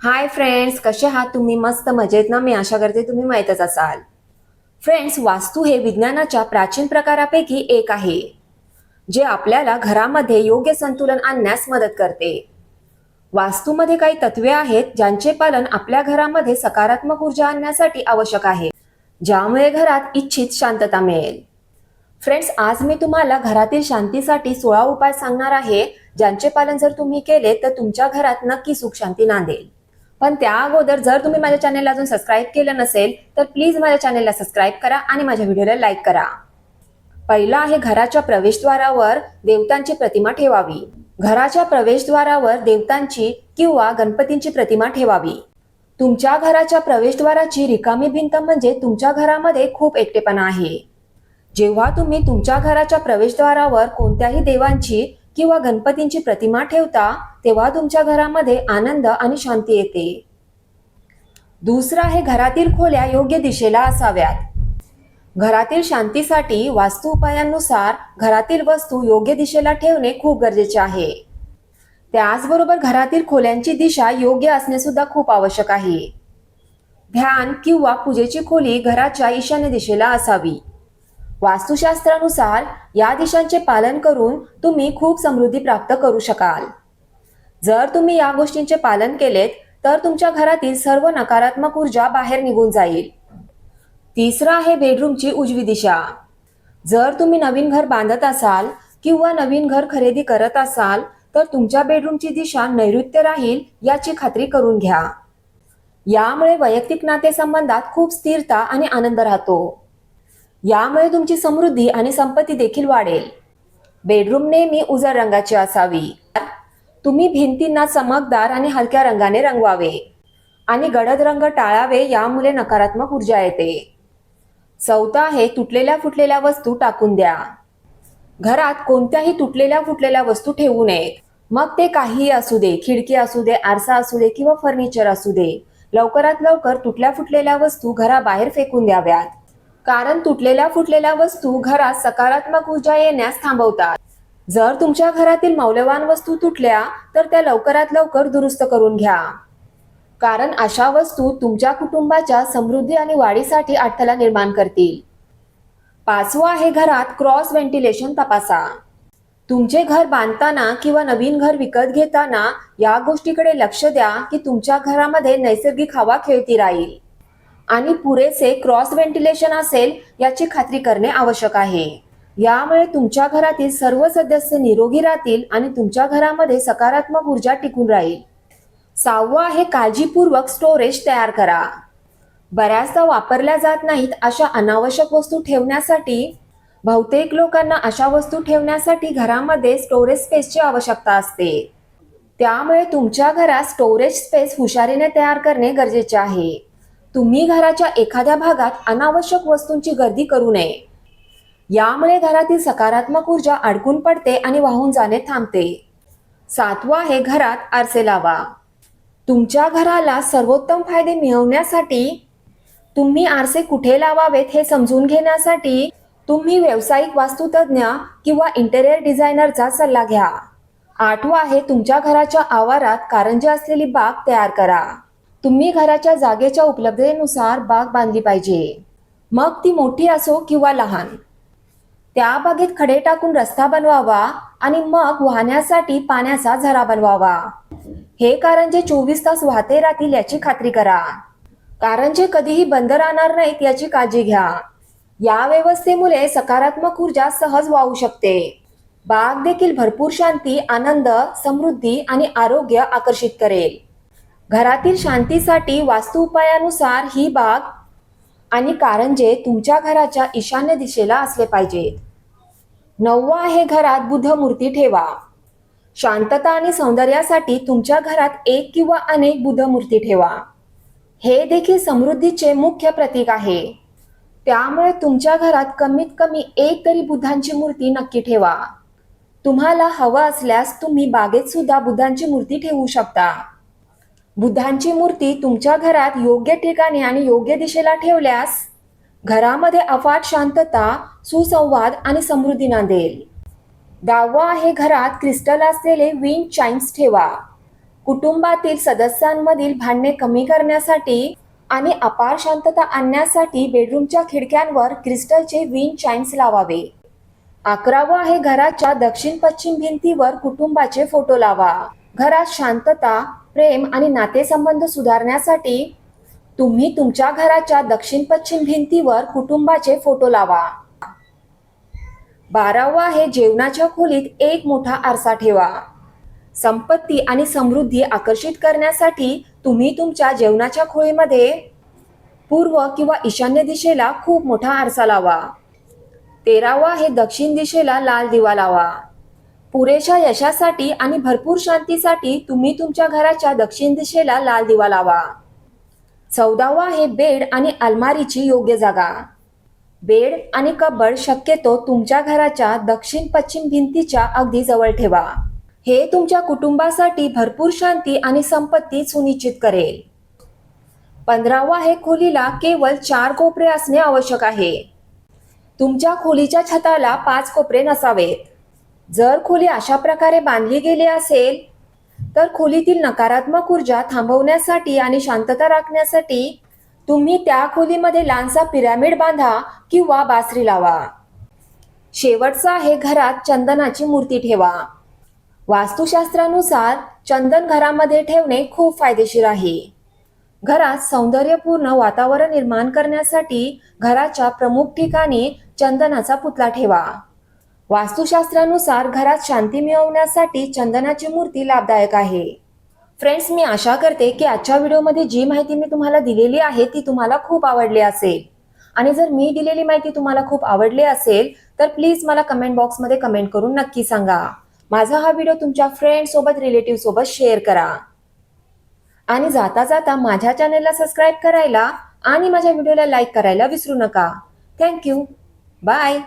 Hi friends कसे आहात तुम्ही? मस्त मजेत ना? मी आशा करते तुम्ही माहीतच असाल. फ्रेंड्स वास्तू हे विज्ञानाच्या प्राचीन प्रकारापैकी एक आहे जे आपल्याला घरामध्ये योग्य संतुलन आणण्यास मदत करते. वास्तूमध्ये काही तत्वे आहेत ज्यांचे पालन आपल्या घरामध्ये सकारात्मक ऊर्जा आणण्यासाठी आवश्यक आहे ज्यामुळे घरात इच्छित शांतता मिळेल. फ्रेंड्स आज मी तुम्हाला घरातील शांतीसाठी सोळा उपाय सांगणार आहे ज्यांचे पालन जर तुम्ही केले तर तुमच्या घरात नक्की सुख शांती नांदेल. पण त्या अगोदर जर तुम्ही माझ्या चॅनेलला अजून सबस्क्राईब केलं नसेल तर प्लीज माझ्या चॅनेलला सबस्क्राईब करा आणि माझ्या व्हिडिओला लाईक करा. पहिला आहे घराच्या प्रवेशद्वारावर देवतांची प्रतिमा ठेवावी. घराच्या प्रवेशद्वारावर देवतांची किंवा गणपतींची प्रतिमा ठेवावी. तुमच्या घराच्या प्रवेशद्वाराची रिकामी भिंत म्हणजे तुमच्या घरामध्ये खूप एकटेपणा आहे. जेव्हा तुम्ही तुमच्या घराच्या प्रवेशद्वारावर कोणत्याही देवांची किंवा गणपतींची प्रतिमा ठेवता तेव्हा तुमच्या घरामध्ये आनंद आणि शांती येते. दुसरं आहे घरातील खोल्या योग्य दिशेला असाव्यात. घरातील शांतीसाठी वास्तू उपायांनुसार घरातील वस्तू योग्य दिशेला ठेवणे खूप गरजेचे आहे. त्याचबरोबर घरातील खोल्यांची दिशा योग्य असणे सुद्धा खूप आवश्यक आहे. ध्यान किंवा पूजेची खोली घराच्या ईशान्य दिशेला असावी. वास्तुशास्त्रानुसार या दिशांचे पालन करून तुम्ही खूप समृद्धी प्राप्त करू शकाल. जर तुम्ही या गोष्टींचे पालन केलेत तर तुमच्या घरातील सर्व नकारात्मक ऊर्जा बाहेर निघून जाईल. तिसरं आहे बेडरूमची उजवी दिशा. जर तुम्ही नवीन घर बांधत असाल किंवा नवीन घर खरेदी करत असाल तर तुमच्या बेडरूमची दिशा नैऋत्य राहील याची खात्री करून घ्या. यामुळे वैयक्तिक नातेसंबंधात खूप स्थिरता आणि आनंद राहतो. यामुळे तुमची समृद्धी आणि संपत्ती देखील वाढेल. बेडरूम नेहमी उजळ रंगाची असावी. तुम्ही भिंतींना चमकदार आणि हलक्या रंगाने रंगवावे. आणि गडद रंग टाळावे यामुळे नकारात्मक ऊर्जा येते. चौथा आहे तुटलेल्या फुटलेल्या वस्तू टाकून द्या. घरात कोणत्याही तुटलेल्या फुटलेल्या वस्तू ठेवू नयेत मग ते काहीही असू दे खिडकी असू दे आरसा असू दे किंवा फर्निचर असू दे लवकरात लवकर तुटल्या फुटलेल्या वस्तू घराबाहेर फेकून द्याव्यात. कारण तुटलेल्या फुटलेल्या वस्तू घरात सकारात्मक ऊर्जा येण्यास थांबवतात. जर तुमच्या घरातील मौल्यवान वस्तू तुटल्या तर त्या लवकरात लवकर दुरुस्त करून घ्या. कारण अशा वस्तू तुमच्या कुटुंबाच्या समृद्धी आणि वाढीसाठी अडथळा निर्माण करतील. पाचवं आहे घरात क्रॉस व्हेंटिलेशन तपासा. तुमचे घर बांधताना किंवा नवीन घर विकत घेताना या गोष्टीकडे लक्ष द्या की तुमच्या घरामध्ये नैसर्गिक हवा खेळती राहील. आणि पुरेसे क्रॉस व्हेंटिलेशन असेल याची खात्री करणे आवश्यक आहे. यामुळे तुमच्या घरातील सर्व सदस्य निरोगी राहतील आणि तुमच्या घरामध्ये सकारात्मक ऊर्जा टिकून राहील. सहावं आहे काळजीपूर्वक स्टोरेज तयार करा. बऱ्याचदा वापरल्या जात नाहीत अशा अनावश्यक वस्तू ठेवण्यासाठी बहुतेक लोकांना अशा वस्तू ठेवण्यासाठी घरामध्ये स्टोरेज स्पेसची आवश्यकता असते. त्यामुळे तुमच्या घरात स्टोरेज स्पेस हुशारीने तयार करणे गरजेचे आहे. तुम्ही घराच्या एखाद्या भागात अनावश्यक वस्तूंची गर्दी करू नये. यामुळे घरातील सकारात्मक ऊर्जा अडकून पडते आणि वाहून जाणे थांबते. सातवा आहे घरात आरसे लावा. तुमच्या घराला सर्वोत्तम फायदे मिळवण्यासाठी तुम्ही आरसे कुठे लावावेत हे समजून घेण्यासाठी तुम्ही व्यावसायिक वास्तुतज्ञ किंवा इंटेरियर डिझायनरचा सल्ला घ्या. आठवा आहे तुमच्या घराच्या आवारात कारंजे असलेली बाग तयार करा. तुम्ही घराच्या जागेच्या उपलब्धतेनुसार बाग बांधली पाहिजे. मग ती मोठी असो किंवा लहान. त्या बागेत खडे टाकून रस्ता बनवावा आणि मग वाहण्यासाठी पाण्याचा झरा बनवावा. हे कारंजे चोवीस तास वाहते राहतील याची खात्री करा. कारंजे कधीही बंद राहणार नाहीत याची काळजी घ्या. या व्यवस्थेमुळे सकारात्मक ऊर्जा सहज वाहू शकते. बाग देखील भरपूर शांती आनंद समृद्धी आणि आरोग्य आकर्षित करेल. घरातील शांतीसाठी वास्तू उपायानुसार ही बाग आणि कारंजे तुमच्या घराच्या ईशान्य दिशेला असले पाहिजेत नववा आहे घरात बुद्ध मूर्ती ठेवा. शांतता आणि सौंदर्यासाठी तुमच्या घरात एक किंवा अनेक बुद्ध मूर्ती ठेवा. हे देखील समृद्धीचे मुख्य प्रतीक आहे. त्यामुळे तुमच्या घरात कमीत कमी एक तरी बुद्धांची मूर्ती नक्की ठेवा. तुम्हाला हवं असल्यास तुम्ही बागेत सुद्धा बुद्धांची मूर्ती ठेवू शकता. बुद्धांची मूर्ती तुमच्या घरात योग्य ठिकाणी आणि योग्य दिशेला ठेवल्यास घरामध्ये अफाट शांतता सुसंवाद आणि समृद्धी नांदेल. दहावा आहे घरात क्रिस्टल असलेले विंड चाइम्स ठेवा. कुटुंबातील सदस्यांमधील भांडणे कमी करण्यासाठी आणि अपार शांतता आणण्यासाठी बेडरूमच्या खिडक्यांवर क्रिस्टलचे विंड चाइम्स लावावे. अकरावं आहे घराच्या दक्षिण पश्चिम भिंतीवर कुटुंबाचे फोटो लावा. घरात शांतता प्रेम आणि नातेसंबंध सुधारण्यासाठी तुम्ही तुमच्या घराच्या दक्षिण पश्चिम भिंतीवर कुटुंबाचे फोटो लावा. बारावा हे जेवणाच्या खोलीत एक मोठा आरसा ठेवा. संपत्ती आणि समृद्धी आकर्षित करण्यासाठी तुम्ही तुमच्या जेवणाच्या खोलीमध्ये पूर्व किंवा ईशान्य दिशेला खूप मोठा आरसा लावा. तेरावा हे दक्षिण दिशेला लाल दिवा लावा. पुरेशा यशासाठी आणि भरपूर शांतीसाठी तुम्ही तुमच्या घराच्या दक्षिण दिशेला लाल दिवा लावा. चौदावा आहे बेड आणि अलमारीची योग्य जागा. बेड आणि कबड शक्यतो तुमच्या घराच्या दक्षिण पश्चिम भिंतीच्या अगदी जवळ ठेवा. हे तुमच्या कुटुंबासाठी भरपूर शांती आणि संपत्ती सुनिश्चित करेल. पंधरावा आहे खोलीला केवळ चार कोपरे असणे आवश्यक आहे. तुमच्या खोलीच्या छताला पाच कोपरे नसावेत. जर खोली अशा प्रकारे बांधली गेली असेल तर खोलीतील नकारात्मक ऊर्जा थांबवण्यासाठी आणि शांतता राखण्यासाठी तुम्ही त्या खोलीमध्ये लहानसा पिरामिड बांधा किंवा बासरी लावा. शेवटचा आहे घरात चंदनाची मूर्ती ठेवा. वास्तुशास्त्रानुसार चंदन घरामध्ये ठेवणे खूप फायदेशीर आहे. घरात सौंदर्यपूर्ण वातावरण निर्माण करण्यासाठी घराच्या प्रमुख ठिकाणी चंदनाचा पुतळा ठेवा. वास्तुशास्त्रानुसार घरात शांती मिळवण्यासाठी चंदनाची मूर्ती लाभदायक आहे. फ्रेंड्स मी आशा करते की आजच्या व्हिडिओमध्ये जी माहिती मी तुम्हाला दिलेली आहे ती तुम्हाला खूप आवडली असेल. आणि जर मी दिलेली माहिती तुम्हाला खूप आवडली असेल तर प्लीज मला कमेंट बॉक्समध्ये कमेंट करून नक्की सांगा. माझा हा व्हिडिओ तुमच्या फ्रेंड सोबत रिलेटिव्ह सोबत शेअर करा. आणि जाता जाता माझ्या चॅनलला सबस्क्राईब करायला आणि माझ्या व्हिडिओला लाईक करायला विसरू नका. Thank you bye